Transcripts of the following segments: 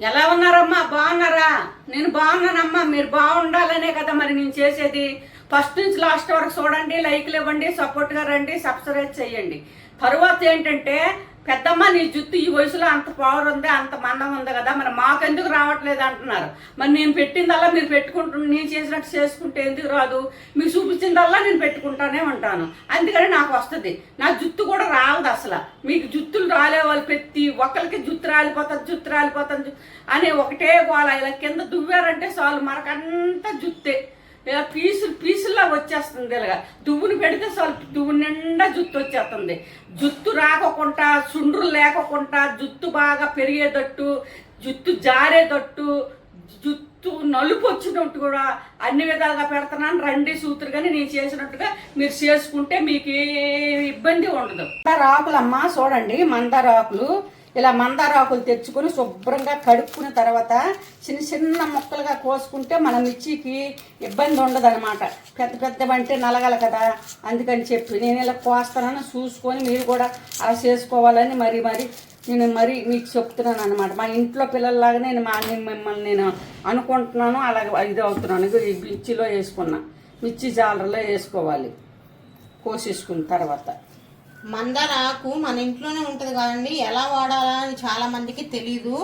ఎలా ఉన్నారమ్మా? బాగున్నారా? నేను బాగున్నానమ్మా. మీరు బాగుండాలనే కదా మరి నేను చేసేది. ఫస్ట్ నుంచి లాస్ట్ వరకు చూడండి లైక్లు ఇవ్వండి సపోర్ట్గా రండి సబ్స్క్రైబ్ చేయండి. తరువాత ఏంటంటే పెద్దమ్మ నీ జుత్తు ఈ వయసులో అంత పవర్ ఉంది అంత మందం ఉంది కదా మరి మాకెందుకు రావట్లేదు అంటున్నారు. మరి నేను పెట్టిందల్లా మీరు పెట్టుకుంటు నేను చేసినట్టు చేసుకుంటే ఎందుకు రాదు? మీకు చూపించిందల్లా నేను పెట్టుకుంటానే ఉంటాను. అందుకని నాకు వస్తుంది. నా జుత్తు కూడా రావదు అసలు. మీకు జుత్తులు రాలే వాళ్ళు ప్రతి ఒక్కరికి జుత్తు రాలిపోతుంది జుత్తు రాలిపోతుంది అని ఒకటే గోళ ఇలా కింద దువ్వారంటే చాలు మనకంతా జుత్తే. ఇలా పీసులు పీసుల్లా వచ్చేస్తుంది ఇలాగా. దువ్వుని పెడితే చాలు దువ్వు నిండా జుత్తు వచ్చేస్తుంది. జుత్తు రాకుండా సుండ్రులు లేకుండా జుత్తు బాగా పెరిగేటట్టు జుత్తు జారేటట్టు జుత్తు నలుపు వచ్చినట్టు కూడా అన్ని విధాలుగా పెడుతున్నాను రండి సూత్రుగానే కానీ నేను చేసినట్టుగా మీరు చేసుకుంటే మీకు ఏ ఇబ్బంది ఉండదు. మందార చూడండి మందారాకులు. ఆకులు ఇలా మందార ఆకులు తెచ్చుకొని శుభ్రంగా కడుక్కున్న తర్వాత చిన్న చిన్న ముక్కలుగా కోసుకుంటే మన మిర్చికి ఇబ్బంది ఉండదనమాట పెద్ద పెద్ద పెద్దవంటే నలగల కదా. అందుకని చెప్పి నేను ఇలా కోస్తానని చూసుకొని మీరు కూడా అలా చేసుకోవాలని మరి మరి నేను మరి మీకు చెప్తున్నాను అనమాట మా ఇంట్లో పిల్లల్లాగా నేను మా నేను మిమ్మల్ని నేను అనుకుంటున్నాను అలాగే ఇది అవుతున్నాను. మిర్చిలో వేసుకున్నా. మిర్చి జాలర్లో వేసుకోవాలి. కోసేసుకున్న తర్వాత. మందార ఆకు మన ఇంట్లోనే ఉంటుంది కదండి. ఎలా వాడాలా అని చాలా మందికి తెలీదు.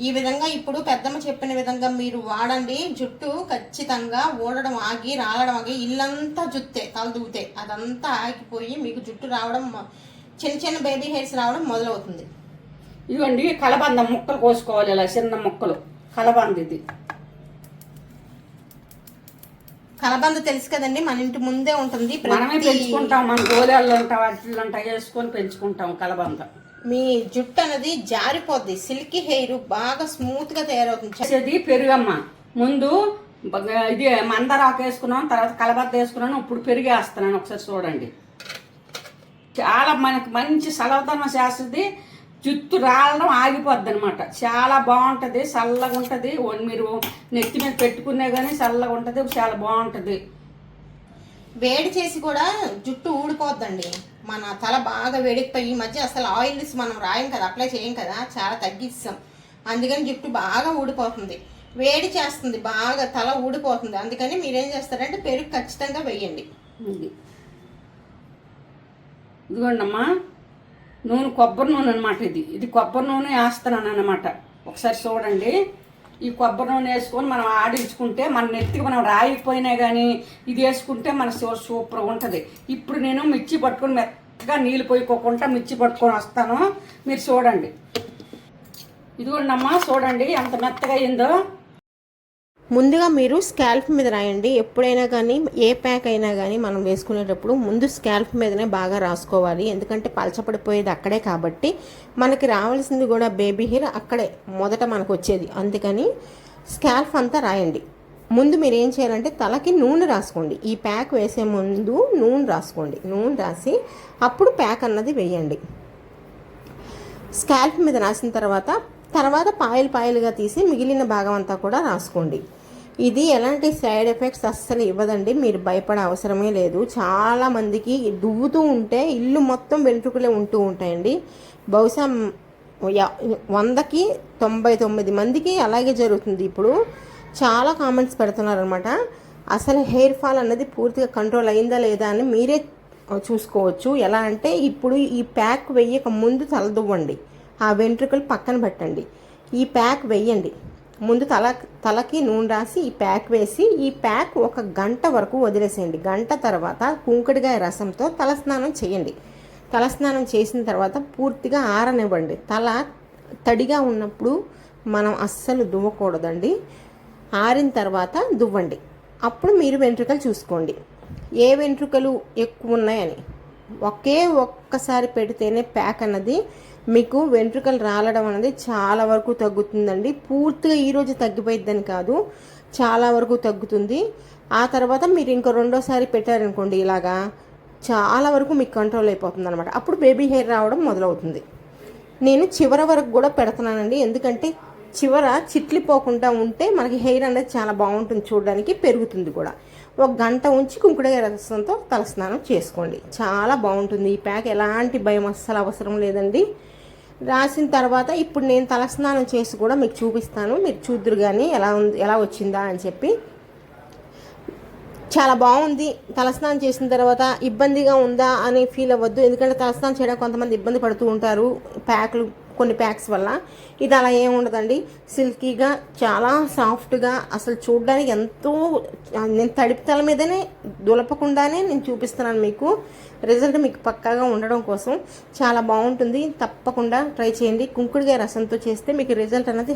ఈ విధంగా ఇప్పుడు పెద్దమ్మ చెప్పిన విధంగా మీరు వాడండి. జుట్టు ఖచ్చితంగా ఊడడం ఆగి రాలడం ఆగి ఇల్లంతా జుత్తే తల దూతే అదంతా ఆగిపోయి మీకు జుట్టు రావడం చిన్న చిన్న బేబీ హెయిర్స్ రావడం మొదలవుతుంది. ఇదిగోండి కలబంద ముక్కలు కోసుకోవాలి ఇలా చిన్న ముక్కలు. కలబంద ఇది. కలబంద తెలుసు కదండి మన ఇంటి ముందే ఉంటుంది. మనమే పెంచుకుంటాం మన గోళాల్లో ఉంటాం వాటిల్లో ఉంటా వేసుకొని పెంచుకుంటాం కలబంద. మీ జుట్టు అనేది జారిపోద్ది సిల్కీ హెయిర్ బాగా స్మూత్గా తయారవుతుంది. చేసేది పెరుగమ్మ. ముందు ఇది మందారాకు వేసుకున్నాం తర్వాత కలబద్ద వేసుకున్నాను ఇప్పుడు పెరుగు వేస్తున్నాను. ఒకసారి చూడండి. చాలా మనకి మంచి సలవతనం చేస్తుంది జుట్టు రాలడం ఆగిపోద్ది అనమాట చాలా బాగుంటుంది చల్లగా ఉంటుంది. మీరు నెత్తి మీద పెట్టుకునే కానీ చల్లగా ఉంటుంది చాలా బాగుంటుంది. వేడి చేసి కూడా జుట్టు ఊడిపోద్దండి. మన తల బాగా వేడెక్కిపోయి ఈ మధ్య అసలు ఆయిల్స్ మనం రాయం కదా అప్లై చేయం కదా చాలా తగ్గిస్తాం. అందుకని జుట్టు బాగా ఊడిపోతుంది. వేడి చేస్తుంది బాగా తల ఊడిపోతుంది. అందుకని మీరేం చేస్తారంటే పెరుగు ఖచ్చితంగా వేయండి. ఇది ఇదిగోండమ్మా. నూనె కొబ్బరి నూనె అనమాట ఇది. ఇది కొబ్బరి నూనె వేస్తున్నాను అనమాట ఒకసారి చూడండి. ఈ కొబ్బరి నూనె వేసుకొని మనం ఆడించుకుంటే మన నెత్తికి మనం రాయిపోయినా కానీ ఇది వేసుకుంటే మన సూ- సూపర్గా ఉంటుంది. ఇప్పుడు నేను మిర్చి పట్టుకొని మెత్తగా నీళ్ళు పోయిపోకుండా మిర్చి పట్టుకొని వస్తాను. మీరు చూడండి. ఇదిగోండమ్మా చూడండి ఎంత మెత్తగా అయిందో. ముందుగా మీరు స్కాల్ప్ మీద రాయండి. ఎప్పుడైనా కానీ ఏ ప్యాక్ అయినా కానీ మనం వేసుకునేటప్పుడు ముందు స్కాల్ప్ మీదనే బాగా రాసుకోవాలి. ఎందుకంటే పలచపడిపోయేది అక్కడే కాబట్టి మనకి రావాల్సింది కూడా బేబీ హెయిర్ అక్కడే మొదట మనకు వచ్చేది. అందుకని స్కాల్ప్ అంతా రాయండి. ముందు మీరు ఏం చేయాలంటే తలకి నూనె రాసుకోండి. ఈ ప్యాక్ వేసే ముందు నూనె రాసుకోండి. నూనె రాసి అప్పుడు ప్యాక్ అన్నది వేయండి. స్కాల్ప్ మీద రాసిన తర్వాత తర్వాత పాయలు పాయలుగా తీసి మిగిలిన భాగం అంతా కూడా రాసుకోండి. ఇది ఎలాంటి సైడ్ ఎఫెక్ట్స్ అస్సలు ఇవ్వదండి. మీరు భయపడే అవసరమే లేదు. చాలా మందికి దువ్వుతూ ఉంటే ఇల్లు మొత్తం వెంట్రుకలే ఉంటూ ఉంటాయండి. బహుశా వందకి తొంభై తొమ్మిది మందికి అలాగే జరుగుతుంది ఇప్పుడు. చాలా కామెంట్స్ పెడుతున్నారనమాట అసలు హెయిర్ ఫాల్ అన్నది పూర్తిగా కంట్రోల్ అయిందా లేదా అని మీరే చూసుకోవచ్చు. ఎలా అంటే ఇప్పుడు ఈ ప్యాక్ వెయ్యక ముందు తలదువ్వండి. ఆ వెంట్రుకలు పక్కన పెట్టండి. ఈ ప్యాక్ వెయ్యండి ముందు తల తలకి నూనె రాసి ఈ ప్యాక్ వేసి ఈ ప్యాక్ ఒక గంట వరకు వదిలేసేయండి. గంట తర్వాత కుంకుడికాయ రసంతో తలస్నానం చేయండి. తలస్నానం చేసిన తర్వాత పూర్తిగా ఆరనివ్వండి. తల తడిగా ఉన్నప్పుడు మనం అస్సలు దువ్వకూడదండి. ఆరిన తర్వాత దువ్వండి. అప్పుడు మీరు వెంట్రుకలు చూసుకోండి. ఏ వెంట్రుకలు ఎక్కువ ఉన్నాయని? ఒకే ఒక్కసారి పెడితేనే ప్యాక్ అన్నది మీకు వెంట్రుకలు రాలడం అనేది చాలా వరకు తగ్గుతుందండి. పూర్తిగా ఈరోజు తగ్గిపోయిద్దని కాదు చాలా వరకు తగ్గుతుంది. ఆ తర్వాత మీరు ఇంకో రెండోసారి పెట్టారనుకోండి ఇలాగా చాలా వరకు మీకు కంట్రోల్ అయిపోతుంది అనమాట అప్పుడు బేబీ హెయిర్ రావడం మొదలవుతుంది. నేను చివర వరకు కూడా పెడుతున్నానండి. ఎందుకంటే చివర చిట్లిపోకుండా ఉంటే మనకి హెయిర్ అనేది చాలా బాగుంటుంది చూడడానికి పెరుగుతుంది కూడా. ఒక గంట ఉంచి కుంకుడుకాయ రసంతో తలస్నానం చేసుకోండి. చాలా బాగుంటుంది. ఈ ప్యాక్ ఎలాంటి భయం అస్సలు అవసరం లేదండి. రాసిన తర్వాత ఇప్పుడు నేను తలస్నానం చేసి కూడా మీకు చూపిస్తాను. మీరు చూద్దరు కానీ ఎలా ఉంది ఎలా వచ్చిందా అని చెప్పి. చాలా బాగుంది. తలస్నానం చేసిన తర్వాత ఇబ్బందిగా ఉందా అని ఫీల్ అవ్వద్దు. ఎందుకంటే తలస్నానం చేయడానికి కొంతమంది ఇబ్బంది పడుతూ ఉంటారు. ప్యాక్లు కొన్ని ప్యాక్స్ వల్ల. ఇది అలా ఏముండదండి సిల్కీగా చాలా సాఫ్ట్గా అసలు చూడడానికి ఎంతో నేను తడిపి తల మీదనే దులపకుండానే నేను చూపిస్తున్నాను మీకు. రిజల్ట్ మీకు పక్కాగా ఉండడం కోసం. చాలా బాగుంటుంది. తప్పకుండా ట్రై చేయండి. కుంకుడుగా రసంతో చేస్తే మీకు రిజల్ట్ అనేది